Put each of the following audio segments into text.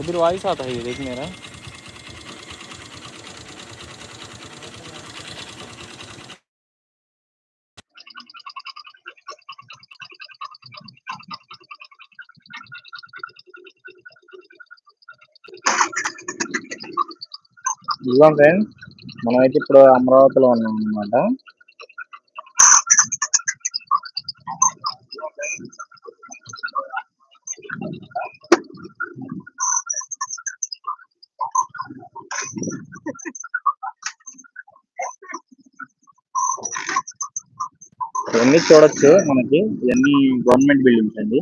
उधर वाइस आता है ये देख मेरा। చూద్దాం ఫ్రెండ్స్. మనమైతే ఇప్పుడు అమరావతిలో ఉన్నాం అన్నమాట. ఇవన్నీ చూడొచ్చు మనకి. ఇవన్నీ గవర్నమెంట్ బిల్డింగ్స్ అండి.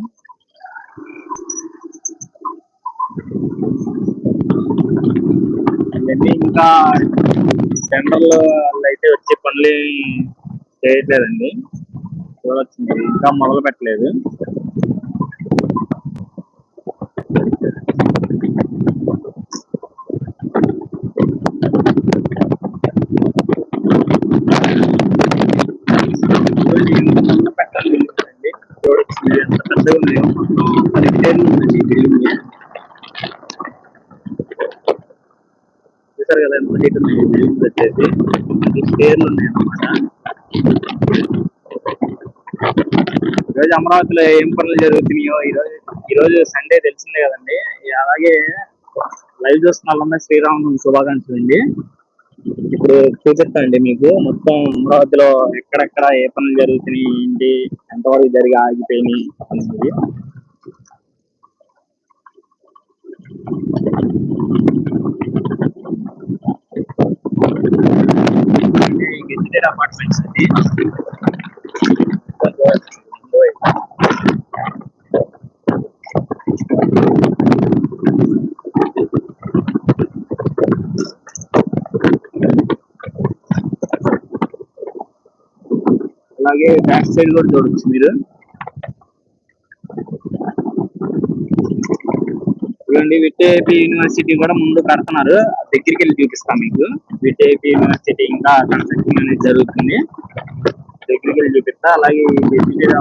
ఇంకా టెండర్లు అయితే వచ్చే పనులు చేయట్లేదండి. చూడొచ్చు ఇంకా మొదలు పెట్టలేదు. పెట్టాలి. అండి చూడొచ్చు ఎంత పెద్దగా ఉన్నాయో మొత్తం పది పేర్లు ఉందండి ఈ బిల్డింగ్ చూసారు కదా ఎంత హైట్ ఉన్నాయి బిల్డింగ్స్ వచ్చేసి. ఈ స్టేర్లు ఉన్నాయి అన్నమాట. ఈరోజు అమరావతిలో ఏం పనులు జరుగుతున్నాయో? ఈరోజు ఈరోజు సండే తెలిసిందే కదండి. అలాగే లైవ్ చూస్తున్న వాళ్ళందరూ శ్రీరామనవమి శుభాకాంక్షలు అండి. ఇప్పుడు చూపిస్తానండి మీకు. మొత్తం అమరావతిలో ఎక్కడెక్కడ ఏ పనులు జరుగుతున్నాయి ఏంటి ఎంతవరకు జరిగి ఆగిపోయినాయి అనేది. గెజిటెడ్ అపార్ట్మెంట్స్ అది అలాగే బ్యాక్ సైడ్ కూడా చూడొచ్చు మీరు. చూడండి విటేపి యూనివర్సిటీ కూడా ముందు కడుతున్నారు. దగ్గరికి వెళ్ళి చూపిస్తాం మీకు. విటేపి యూనివర్సిటీ ఇంకా కన్స్ట్రక్షన్ అనేది జరుగుతుంది. దగ్గరికి వెళ్ళి చూపిస్తా. అలాగే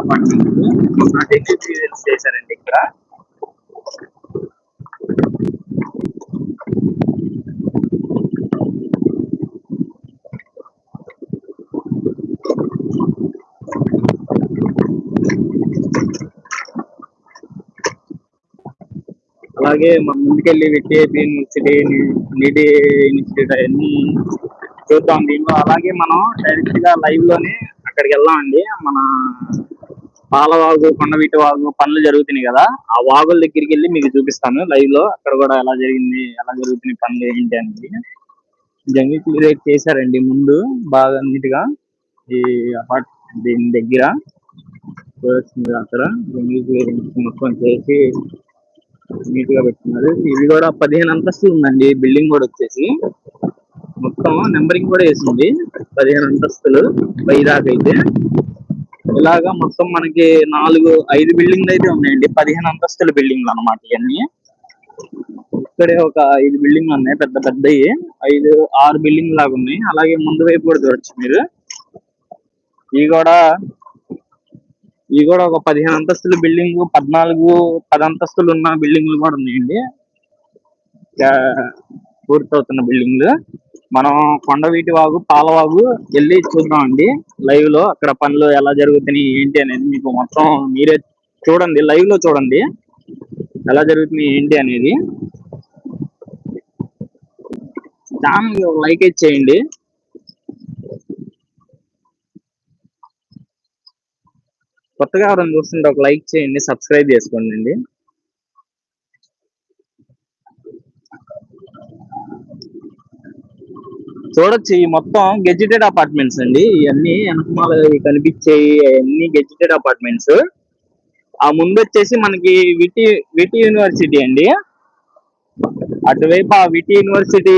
అపార్ట్మెంట్ డిగ్రీ చేశారండి ఇక్కడ అలాగే ముందుకెళ్ళి విటేపి యూనివర్సిటీ నీటి ఇన్స్టిట్యూట్ అవన్నీ చూద్దాం దీనిలో. అలాగే మనం డైరెక్ట్గా లైవ్లోనే అక్కడికి వెళ్దామండి మన పాలవాగు కొండవీటి వాగు పనులు జరుగుతున్నాయి కదా. ఆ వాగుల దగ్గరికి వెళ్ళి మీకు చూపిస్తాను. లైవ్లో అక్కడ కూడా ఎలా జరిగింది ఎలా జరుగుతున్నాయి పనులు ఏంటి అనేది. జంగి క్లియర్ చేశారండి ముందు. బాగా నీట్గా ఈ అపార్ట్ దీని దగ్గర చూడొచ్చు అక్కడ జంగి క్లియర్ మొత్తం చేసి నీట్గా పెట్టున్నారు ఇది కూడా పదిహేను అంతస్తులు ఉందండి. బిల్డింగ్ కూడా వచ్చేసి. మొత్తం నెంబరింగ్ కూడా వేసింది. పదిహేను అంతస్తులు పై దాకా అయితే. ఇలాగా మొత్తం మనకి నాలుగు ఐదు బిల్డింగ్లు అయితే ఉన్నాయండి. పదిహేను అంతస్తుల బిల్డింగ్లు అన్నమాట ఇవన్నీ ఇక్కడే ఒక ఐదు బిల్డింగ్లు ఉన్నాయి. పెద్ద పెద్దవి ఐదు ఆరు బిల్డింగ్ లాగా ఉన్నాయి. అలాగే ముందు వైపు కూడా చూడొచ్చు మీరు. ఇవి కూడా ఇవి కూడా ఒక పదిహేను అంతస్తుల బిల్డింగ్ పద్నాలుగు పది అంతస్తులు ఉన్న బిల్డింగ్లు కూడా ఉన్నాయండి. పూర్తవుతున్న బిల్డింగ్లు. మనం కొండవీటి వాగు పాలవాగు వెళ్ళి చూద్దామండి. లైవ్లో అక్కడ పనులు ఎలా జరుగుతున్నాయి ఏంటి అనేది మీకు మొత్తం మీరే చూడండి. లైవ్లో చూడండి. ఎలా జరుగుతున్నాయి ఏంటి అనేది. ఛానల్ లైక్ చేయండి. కొత్తగా ఎవరైనా చూస్తుంటే ఒక లైక్ చేయండి సబ్స్క్రైబ్ చేసుకోండి అండి చూడొచ్చు ఈ మొత్తం గెజిటెడ్ అపార్ట్మెంట్స్ అండి. ఇవన్నీ వెనకమాల కనిపించేవి అన్ని గెజిటెడ్ అపార్ట్మెంట్స్. ఆ ముందు వచ్చేసి మనకి విటి విటి యూనివర్సిటీ అండి. అటువైపు ఆ విటి యూనివర్సిటీ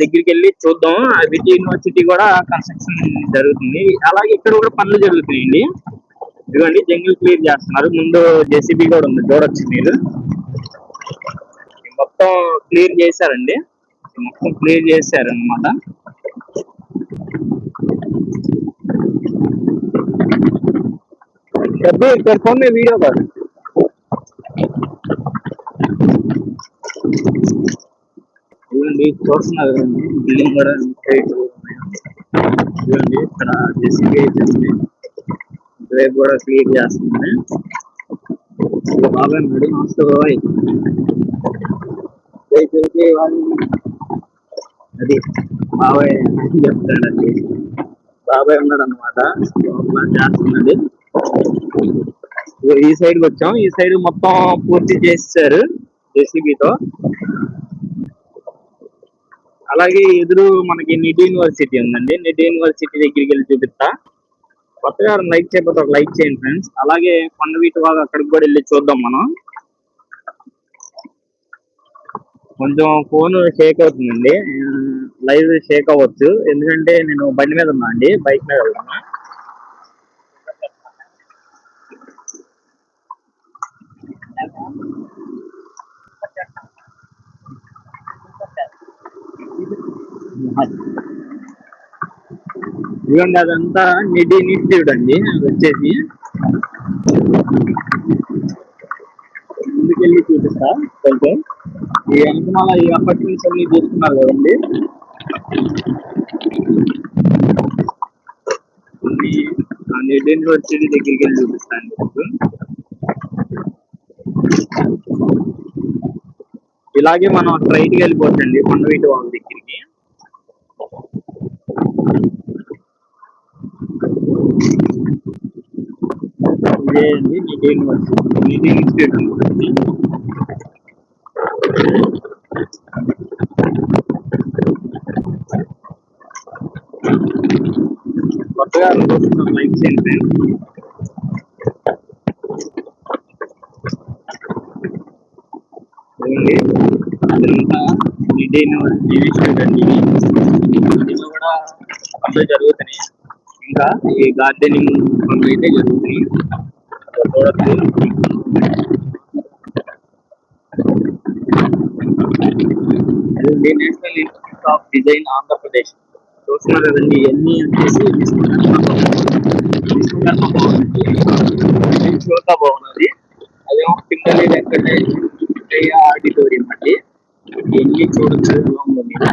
దగ్గరికి వెళ్ళి చూద్దాం. ఆ విటి యూనివర్సిటీ కూడా కన్స్ట్రక్షన్ జరుగుతుంది. అలాగే ఇక్కడ కూడా పనులు జరుగుతున్నాయండి. ఇదిగోండి జంగిల్ క్లియర్ చేస్తున్నారు. ముందు జేసీబీ కూడా ఉంది చూడొచ్చు మీరు మొత్తం క్లియర్ చేశారండి. మొత్తం క్లియర్ చేశారనమాట ఇక్కడ వీడియో కాదు. ఇవ్వండి చూస్తున్నారు బిల్డింగ్ కూడా ఇవ్వండి ఇక్కడ జెసిబి అయితే రేపు కూడా క్లియర్ చేస్తుంది బాబాయ్ మేడం నమస్తే బాబాయ్. అది బాబాయ్ అని చెప్తాడండి బాబాయ్ ఉన్నాడు అనమాట చేస్తున్నాడు. ఈ సైడ్కి వచ్చాం. ఈ సైడ్ మొత్తం పూర్తి చేసేసారు జెసిబితో. అలాగే ఎదురు మనకి నిట్ యూనివర్సిటీ ఉందండి. నిట్ యూనివర్సిటీ దగ్గరికి వెళ్ళి చూపిస్తా. కొత్తగా లైక్ చేయకపోతే ఒక లైక్ చేయండి ఫ్రెండ్స్. అలాగే కొండ వీటి బాగా అక్కడికి కూడా వెళ్ళి చూద్దాం మనం. కొంచెం ఫోన్ షేక్ అవుతుందండి. లైవ్ షేక్ అవ్వచ్చు. ఎందుకంటే నేను బండి మీద ఉన్నా అండి. బైక్ మీద వెళ్తున్నా. ఇదిగోండి అదంతా నిధి నీట్ చూడండి అది వచ్చేసి. ముందుకెళ్ళి చూపిస్తా కొంచెం ఈ వెనకమాల ఈ అపార్ట్మెంట్స్ అన్ని చూస్తున్నారు కదండి. ఈ ఆ నిధి దగ్గరికి వెళ్ళి చూపిస్తాను మీకు. ఇలాగే మనం స్ట్రైట్గా వెళ్ళిపోవచ్చండి కొండవీటి వాళ్ళ దగ్గరికి. ఇదే అండి అనుకుంటుంది కొత్తగా అనుకుంటున్నాం లైక్ చేయండి ఫ్రెండ్స్ అదంతా నీటి యూనివర్సిటీ ఇన్స్టిట్యూట్ అండి కూడా పనులు జరుగుతున్నాయి. ఇంకా ఈ గార్డెనింగ్ పనులు అయితే జరుగుతున్నాయి చూడొచ్చు national institute of design Andhra Pradesh. చూస్తున్నారు కదండి ఇవన్నీ వచ్చేసి విష్ణుకర్మ భవన్ ఇది భవన్ అది అదేమో పింగళి వెంకటయ్య ఆడిటోరియం అండి. ఇవన్నీ చూడొచ్చు ఎలా ఉందో మీరు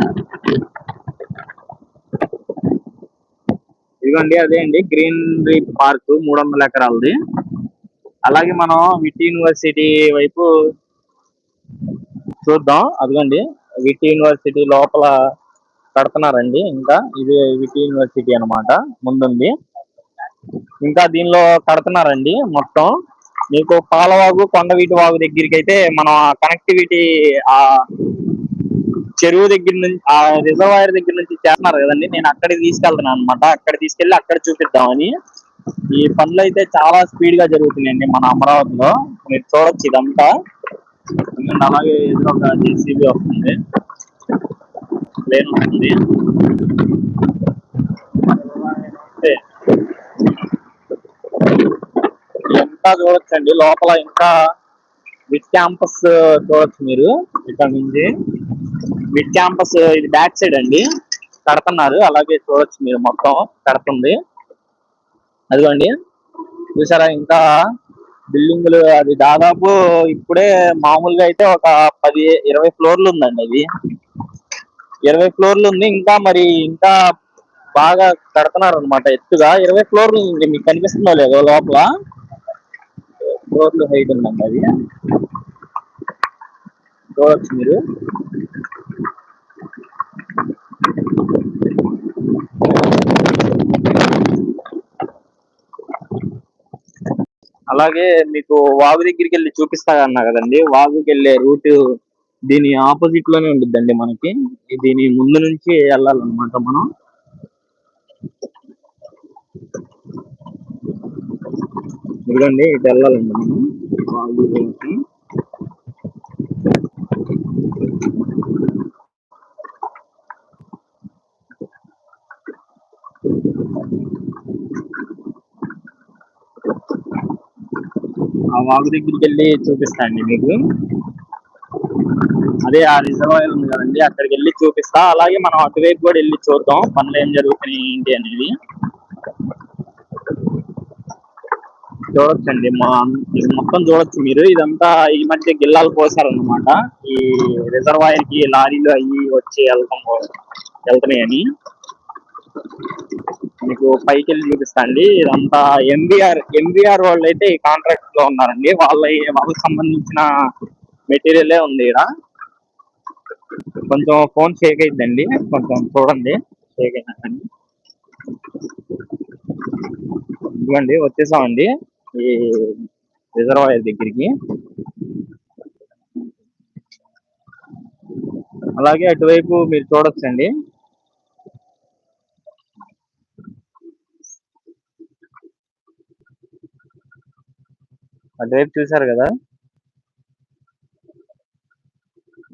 ఇదిగోండి అదే అండి. గ్రీనరీ పార్క్ మూడు వందల ఎకరాలది. అలాగే మనం విట్ యూనివర్సిటీ వైపు చూద్దాం. అదిగోండి విట్ యూనివర్సిటీ లోపల కడుతున్నారండి ఇంకా. ఇది విట్ యూనివర్సిటీ అన్నమాట ముందుంది. ఇంకా దీనిలో కడుతున్నారండి మొత్తం. మీకు పాలవాగు కొండవీటి వాగు దగ్గరికి అయితే మనం కనెక్టివిటీ ఆ చెరువు దగ్గర నుంచి ఆ రిజర్వాయర్ దగ్గర నుంచి చేస్తున్నారు కదండి. నేను అక్కడికి తీసుకెళ్తున్నాను అనమాట అక్కడ తీసుకెళ్ళి అక్కడ చూపిద్దామని. ఈ పనులు అయితే చాలా స్పీడ్గా జరుగుతున్నాయండి మన అమరావతిలో. మీరు చూడొచ్చు ఇదంతా. అలాగే ఎదురు ఒక జేసీబీ వస్తుంది. ప్లేన్ వస్తుంది. ఇంకా చూడొచ్చండి. లోపల ఇంకా విత్ క్యాంపస్ చూడొచ్చు మీరు. ఇక్కడ నుంచి. మిడ్ క్యాంపస్ uh, ఇది బ్యాక్ సైడ్ అండి. కడుతున్నారు. అలాగే చూడొచ్చు మీరు మొత్తం. కడుతుంది. అదిగోండి. చూసారా ఇంకా బిల్డింగ్లు? అది దాదాపు ఇప్పుడే మామూలుగా అయితే ఒక పది ఇరవై ఫ్లోర్లు ఉందండి అది ఇరవై ఫ్లోర్లు ఉంది. ఇంకా మరి ఇంకా బాగా కడుతున్నారు అనమాట ఎత్తుగా. ఇరవై ఫ్లోర్లు ఉంది. మీకు కనిపిస్తుందో లేదో లోపల. ఫ్లోర్లు హైట్ ఉందండి అది. చూడవచ్చు మీరు. అలాగే మీకు వాగు దగ్గరికి వెళ్ళి చూపిస్తా అన్నా కదండి. వాగుకి వెళ్ళే రూట్ దీని ఆపోజిట్లోనే ఉండిద్దండి మనకి. దీని ముందు నుంచి వెళ్ళాలన్నమాట మనం. ఇదిగండి ఇటు వెళ్ళాలండి మనం. వాగు ఆ వాగు దగ్గరికి వెళ్ళి చూపిస్తా అండి మీకు. అదే ఆ రిజర్వాయర్ ఉంది కదండి అక్కడికి వెళ్ళి చూపిస్తా. అలాగే మనం అటువైపు కూడా వెళ్ళి చూద్దాం పనులు ఏం జరుగుతున్నాయి ఏంటి అనేది. చూడొచ్చండి. మా ఇది మొత్తం చూడొచ్చు మీరు. ఇదంతా ఈ మధ్య గిల్లాలు పోసారనమాట ఈ రిజర్వాయర్కి లారీలు అయ్యి వచ్చి వెళ్తాం వెళ్తున్నాయని. మీకు పైకి వెళ్ళి చూపిస్తా అండి. ఇదంతా ఎంబీఆర్ ఎంబీఆర్ వాళ్ళు అయితే ఈ కాంట్రాక్ట్లో ఉన్నారండి. వాళ్ళ వాళ్ళకి సంబంధించిన మెటీరియలే ఉంది ఇక్కడ కొంచెం ఫోన్ షేక్ అయిద్దండి. కొంచెం చూడండి. షేక్ అయినా ఇదిగోండి వచ్చేసామండి. ఈ రిజర్వాయర్ దగ్గరికి. అలాగే అటువైపు మీరు చూడొచ్చండి. అటువైపు చూసారు కదా?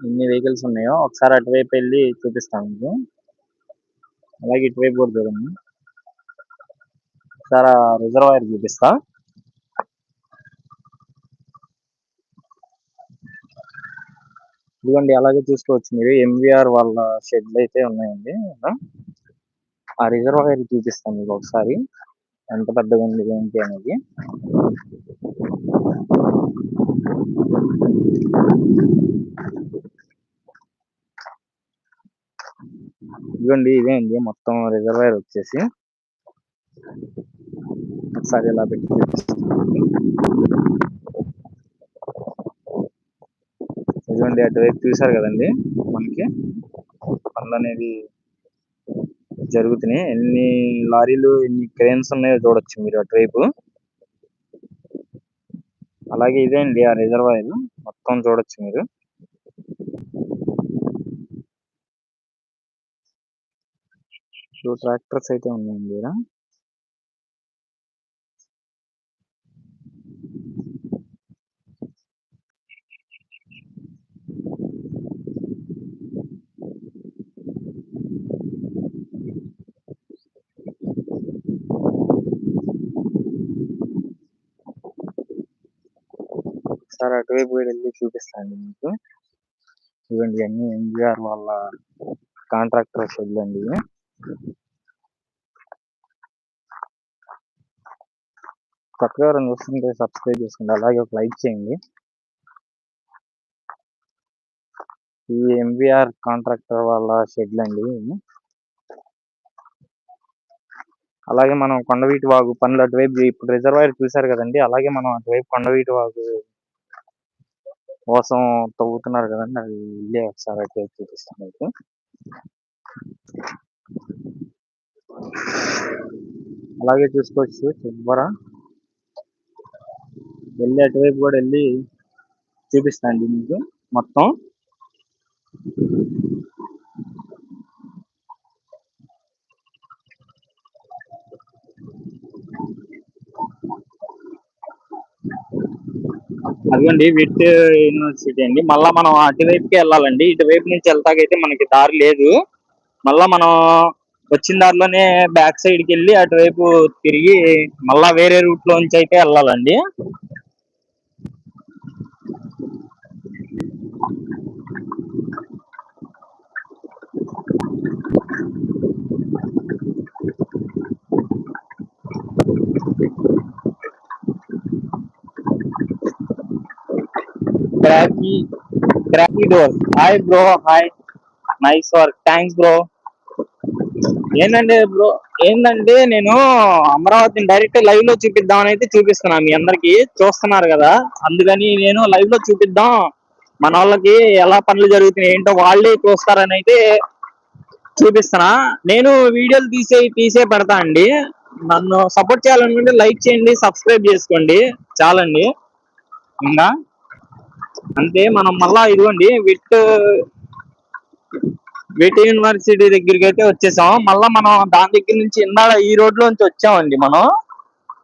ఎన్ని వెహికల్స్ ఉన్నాయో? ఒకసారి అటువైపు వెళ్ళి చూపిస్తాను మీకు. అలాగే ఇటువైపు కూడా చూడండి. ఒకసారి రిజర్వాయర్ చూపిస్తా. ఇదిగోండి అలాగే చూసుకోవచ్చు మీరు. ఎంవిఆర్ వాళ్ళ షెడ్లు అయితే ఉన్నాయండి. ఆ రిజర్వాయర్ చూపిస్తాను మీకు ఒకసారి. ఎంత పెద్దగా ఉంది ఏంటి అనేది. ఇదిగోండి ఇదే అండి. మొత్తం రిజర్వాయర్ వచ్చేసి. ఒకసారి ఇలా పెట్టి చూపిస్తాను. ఇదిగోండి అటువైపు చూసారు కదండి మనకి. పనులు అనేది జరుగుతున్నాయి. ఎన్ని లారీలు ఎన్ని క్రేన్స్ ఉన్నాయో చూడొచ్చు మీరు అటువైపు. అలాగే ఇదే అండి ఆ రిజర్వాయర్. మొత్తం చూడొచ్చు మీరు. టూ ట్రాక్టర్స్ అయితే ఉన్నాయండి ఇక్కడ ఒకసారి అటువైపు వెళ్ళి చూపిస్తాను మీకు. ఇవ్వండి అన్ని ఎన్జిఆర్ వాళ్ళ కాంట్రాక్టర్ షెడ్లండి కొత్తగా ఎవరైనా చూస్తుంటే సబ్స్క్రైబ్ చేసుకోండి. అలాగే ఒక లైక్ చేయండి. ఈ ఎంవిఆర్ కాంట్రాక్టర్ వాళ్ళ షెడ్లు అండి అలాగే మనం కొండవీటి వాగు పనులు అటువైపు ఇప్పుడు రిజర్వాయర్ చూశారు కదండి. అలాగే మనం అటువైపు కొండవీటి వాగు కోసం తవ్వుతున్నారు కదండి అది ఇల్లే ఒకసారి అయితే చూపిస్తాను మీకు. అలాగే చూసుకోవచ్చు చివర వెళ్ళి అటువైపు కూడా వెళ్ళి చూపిస్తాండి మీకు మొత్తం. అదిగోండి విట్ యూనివర్సిటీ అండి. మళ్ళా మనం అటువైపుకి వెళ్ళాలండి. ఇటువైపు నుంచి వెళ్తాకైతే మనకి దారి లేదు. మళ్ళా మనం వచ్చిన దారిలోనే బ్యాక్ సైడ్కి వెళ్ళి అటువైపు తిరిగి మళ్ళా వేరే రూట్ లోంచి అయితే వెళ్ళాలండి. Cracky cracky door. Hi bro hi nice work thanks bro ఏంటంటే బ్రో ఏంటంటే నేను అమరావతిని డైరెక్ట్ లైవ్లో చూపిద్దామని అయితే చూపిస్తున్నాను మీ అందరికి చూస్తున్నారు కదా? అందుకని నేను లైవ్లో చూపిద్దాం. మన వాళ్ళకి ఎలా పనులు జరుగుతున్నాయి ఏంటో వాళ్ళే చూస్తారని అయితే చూపిస్తున్నా. నేను వీడియోలు తీసే తీసే పెడతా అండి. నన్ను సపోర్ట్ చేయాలనుకుంటే లైక్ చేయండి సబ్స్క్రైబ్ చేసుకోండి. చాలండి. ఇంకా అంతే మనం మళ్ళా ఇదిగోండి విట్ విట్ యూనివర్సిటీ దగ్గరికి అయితే వచ్చేసాం మళ్ళా మనం దాని దగ్గర నుంచి ఇందాక ఈ రోడ్ లోంచి వచ్చామండి మనం.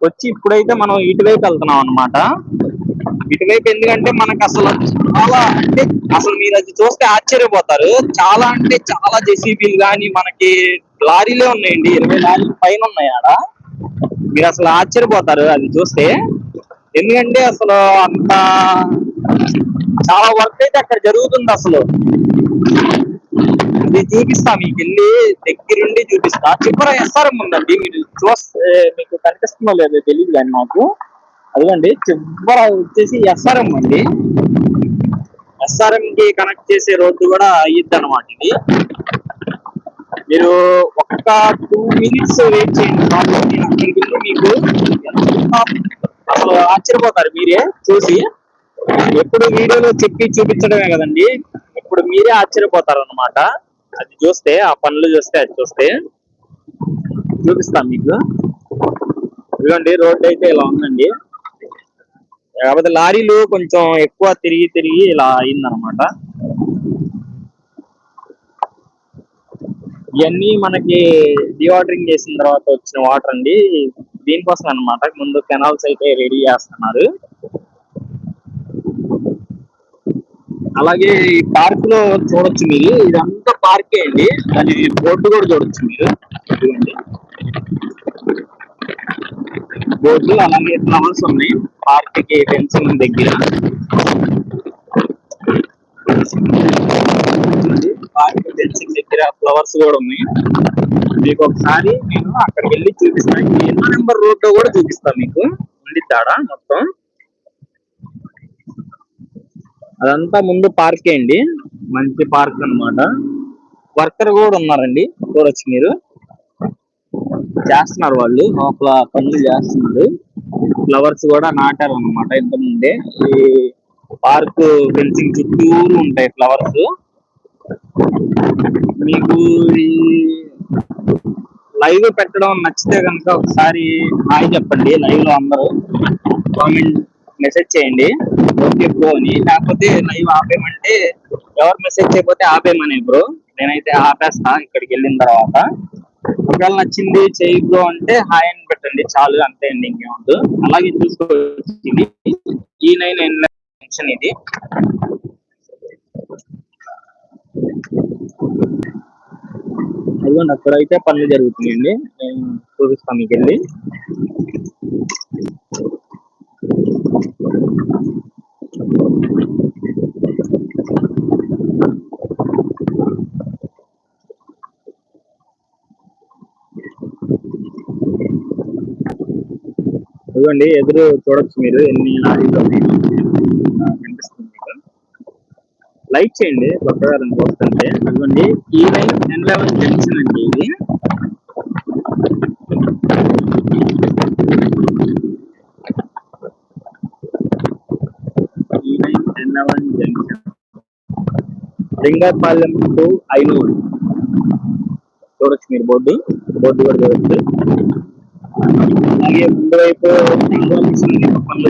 వచ్చి ఇప్పుడైతే మనం ఇటువైపు వెళ్తున్నాం అన్నమాట. ఇటువైపు ఎందుకంటే మనకు అసలు చాలా అంటే అసలు మీరు అది చూస్తే ఆశ్చర్యపోతారు. చాలా అంటే చాలా జెసిబీలు కానీ మనకి లారీలే ఉన్నాయండి. ఇరవై లారీలు పైన ఉన్నాయి ఆడ. మీరు అసలు ఆశ్చర్యపోతారు అది చూస్తే. ఎందుకంటే అసలు అంత చాలా వర్క్ అయితే అక్కడ జరుగుతుంది అసలు. అది చూపిస్తా మీకు వెళ్ళి దగ్గరుండి చూపిస్తా. చివర ఎస్ఆర్ఎం ఉందండి మీరు చూస్తే మీకు కనిపిస్తుందో లేదో తెలియదు కానీ నాకు అదిగండి చివర వచ్చేసి ఎస్ఆర్ఎం అండి. ఎస్ఆర్ఎం కి కనెక్ట్ చేసే రోడ్డు కూడా అయ్యిద్ది అనమాట ఇది. మీరు ఒక్క టూ మినిట్స్ వెయిట్ చేయండి. అక్కడికి మీకు అసలు ఆశ్చర్యపోతారు మీరే చూసి. ఎప్పుడు వీడియోలో చెప్పి చూపించడమే కదండి. ఇప్పుడు మీరే ఆశ్చర్యపోతారు అనమాట అది చూస్తే ఆ పనులు చూస్తే అది చూస్తే చూపిస్తాం మీకు. ఇదిగోండి రోడ్ అయితే ఇలా ఉందండి. కాకపోతే లారీలు కొంచెం ఎక్కువ తిరిగి తిరిగి ఇలా అయిందనమాట ఇవన్నీ మనకి డివాటరింగ్ చేసిన తర్వాత వచ్చిన వాటర్ అండి. దీనికోసం అన్నమాట ముందు కెనాల్స్ అయితే రెడీ చేస్తున్నారు. అలాగే ఈ పార్క్లో చూడొచ్చు మీరు. ఇదంతా పార్కే అండి. అది బోర్డు కూడా చూడొచ్చు మీరు. బోర్డు అలాగే ఫ్లవర్స్ ఉన్నాయి. పార్క్కి ఫెన్సింగ్ దగ్గర. పార్క్ ఫెన్సింగ్ దగ్గర ఫ్లవర్స్ కూడా ఉన్నాయి. మీకు ఒకసారి నేను అక్కడికి వెళ్ళి చూపిస్తాను. ఎన్నో నెంబర్ రోడ్ కూడా చూపిస్తాను మీకు. ఉండిద్దాడ మొత్తం? అదంతా ముందు పార్కే అండి. మంచి పార్క్ అన్నమాట. వర్కర్ కూడా ఉన్నారండి. చూడొచ్చు మీరు? చేస్తున్నారు వాళ్ళు. లోపల పనులు చేస్తున్నారు. ఫ్లవర్స్ కూడా నాటారు అనమాట ఇంత ముందే ఈ పార్క్ ఫెన్సింగ్ చుట్టూరు ఉంటాయి ఫ్లవర్స్ మీకు ఈ లైవ్ పెట్టడం నచ్చితే కనుక ఒకసారి హాయ్ చెప్పండి. లైవ్లో అందరూ కామెంట్ మెసేజ్ చేయండి. ఓకే బ్రో అని. లేకపోతే లైవ్ ఆపేయమంటే ఎవరు మెసేజ్ చేయకపోతే ఆపేయమని బ్రో నేనైతే ఆపేస్తా ఇక్కడికి వెళ్ళిన తర్వాత. ఒకవేళ నచ్చింది చేయి బ్రో అంటే హాయ్ అని పెట్టండి. చాలు అంతే అండి ఇంకేముంది అలాగే చూసుకోవచ్చు ఇది ఈ నైన్ ఫంక్షన్ ఇది. అదిగోండి అక్కడైతే పనులు జరుగుతున్నాయండి. నేను చూపిస్తాను మీకు వెళ్ళి ఇదిగోండి ఎదురు చూడొచ్చు మీరు ఎన్ని లారీలు కనిపిస్తుంది మీకు. లైక్ చేయండి కొత్తగా రెండు వస్తుంటే అదిగోండి ఈ లైన్ టెన్ లెవెన్ జంక్షన్ అండి ఇది ఈ line ten eleven junction Lingapalem to Ainuru. చూడొచ్చు మీరు బోర్డు. బోర్డు కూడా చూడొచ్చు. అలాగే ముందు వైపు సంబంధించిన పనులు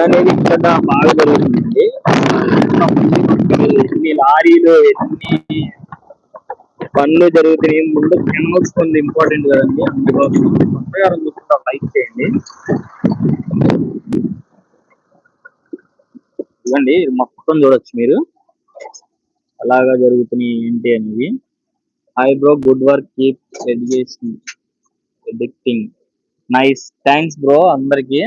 పని అనేది ఇక్కడ బాగా జరుగుతుందండి ఎన్ని లారీలు ఎన్ని పనులు జరుగుతున్నాయి. ముందు కెనల్స్ కొంత ఇంపార్టెంట్ కదండి. అందుకోసం లైక్ చేయండి. ఇవ్వండి. మొత్తం చూడొచ్చు మీరు. అలాగా జరుగుతున్నాయి ఏంటి అనేది. Hi bro good work. Keep education addicting. Nice. Thanks bro అందరికి.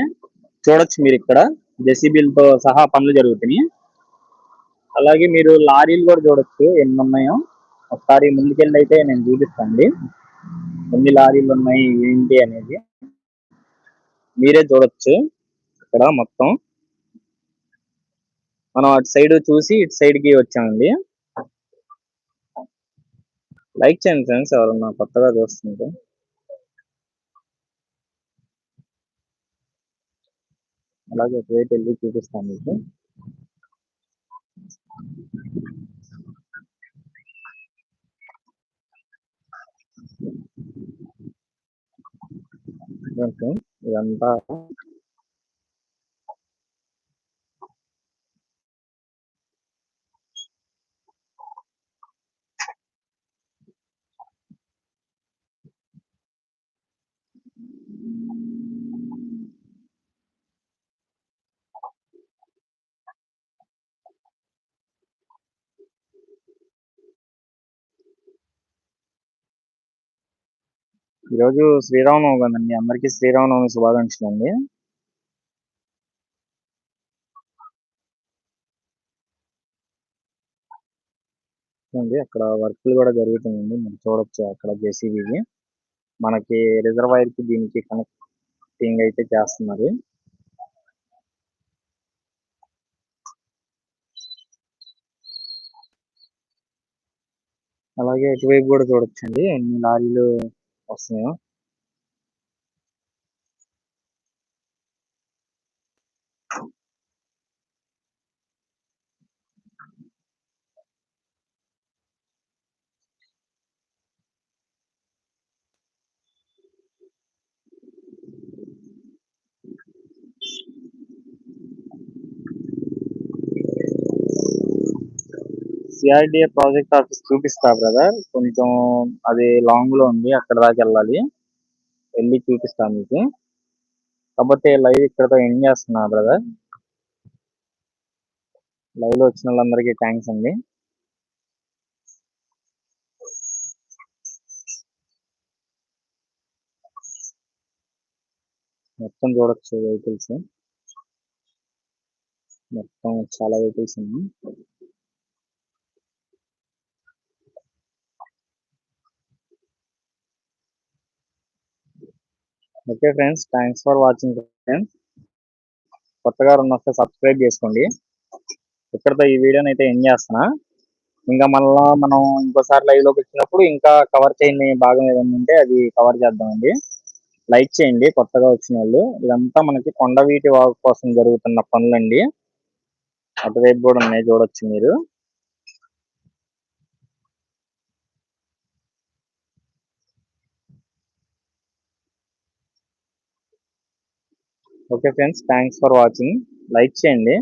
చూడొచ్చు మీరు ఇక్కడ. జెసిబీలతో సహా పనులు జరుగుతున్నాయి. అలాగే మీరు లారీలు కూడా చూడొచ్చు ఎన్ని ఉన్నాయో. ఒకసారి ముందుకెళ్ళి అయితే నేను చూపిస్తానండి. ఎన్ని లారీలు ఉన్నాయి ఏంటి అనేది. మీరే చూడొచ్చు ఇక్కడ మొత్తం. మనం అటు సైడ్ చూసి ఇటు సైడ్కి వచ్చామండి. లైక్ చేయండి ఫ్రెండ్స్ ఎవరన్నా కొత్తగా చూస్తుంటే. అలాగే వెయిట్ వెళ్ళి చూపిస్తాను మీకు. ఓకే ఇదంతా ఈరోజు శ్రీరామనవమి కదండి అందరికీ శ్రీరామనవమి శుభాకాంక్షలు అండి అండి అక్కడ వర్క్లు కూడా జరుగుతుందండి మీరు చూడొచ్చు అక్కడ జేసీబీకి మనకి రిజర్వాయర్కి దీనికి కనెక్టింగ్ అయితే చేస్తున్నారు. అలాగే ఇటువైపు కూడా చూడొచ్చండి. అన్ని లారీలు 없어요. సిఆర్డిఏ ప్రాజెక్ట్ ఆఫీస్ చూపిస్తా బ్రదర్ కొంచెం అది లాంగ్లో ఉంది అక్కడ దాకా వెళ్ళాలి. వెళ్ళి చూపిస్తా మీకు. కాకపోతే లైవ్ ఇక్కడతో ఎండ్ చేస్తున్నా బ్రదర్ లైవ్లో వచ్చిన వాళ్ళందరికీ థ్యాంక్స్ అండి. మొత్తం చూడొచ్చు వెహికల్స్ మొత్తం చాలా వెహికల్స్ ఉన్నాయి. Okay friends thanks for watching friends కొత్తగా ఉన్నస్తే సబ్స్క్రైబ్ చేసుకోండి. ఇక్కడతో ఈ వీడియోని అయితే ఎండ్ చేస్తున్నా. ఇంకా మళ్ళా మనం ఇంకోసారి లైవ్లోకి వచ్చినప్పుడు ఇంకా కవర్ చేయని భాగం ఏదైనా ఉంటే అది కవర్ చేద్దామండి. లైక్ చేయండి కొత్తగా వచ్చిన వాళ్ళు. ఇదంతా మనకి కొండవీటి వాగు కోసం జరుగుతున్న పనులండి. అటువైపు కూడా ఉన్నాయి చూడొచ్చు మీరు. Okay friends thanks for watching like చేయండి.